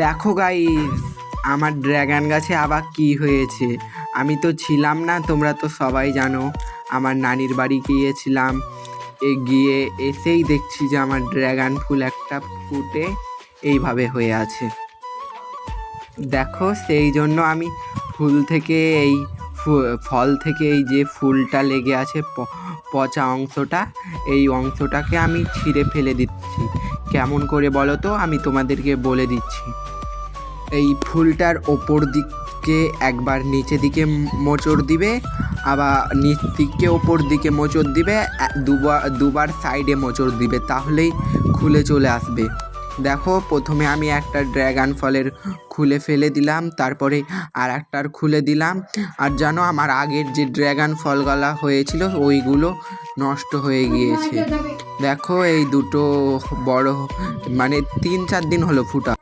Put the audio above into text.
দেখো গাইস আমার ড্রাগন গাছে আবার কি হয়েছে? আমি তো ছিলাম না, তোমরা তো সবাই জানো। আমার নানির বাড়ি গিয়েছিলাম। এ গিয়ে এসেই দেখছি যে আমার ড্র্যাগন ফুল একটা ফুটে এইভাবে হয়ে আছে। দেখো, সেই জন্য আমি ফুল থেকে এই ফল থেকে এই যে ফুলটা লেগে আছে পচা অংশটা, এই অংশটাকে আমি ছিঁড়ে ফেলে দিচ্ছি। কেমন করে বলো তো? আমি তোমাদেরকে বলে দিচ্ছি। এই ফুলটার ওপর দিকে একবার নিচে দিকে মোচড় দিবে, আবার নিচ দিকে ওপর দিকে মোচড় দিবে দুবার দুবার সাইডে মোচড় দিবে, তাহলেই খুলে চলে আসবে। দেখো, প্রথমে আমি একটা ড্র্যাগন ফলের খুলে ফেলে দিলাম, তারপরে আর একটার খুলে দিলাম। আর জানো, আমার আগের যে ড্র্যাগন ফলগুলা হয়েছিল, ওইগুলো নষ্ট হয়ে গিয়েছে। দেখো, এই দুটো বড় মানে তিন চার দিন হলো ফুটা।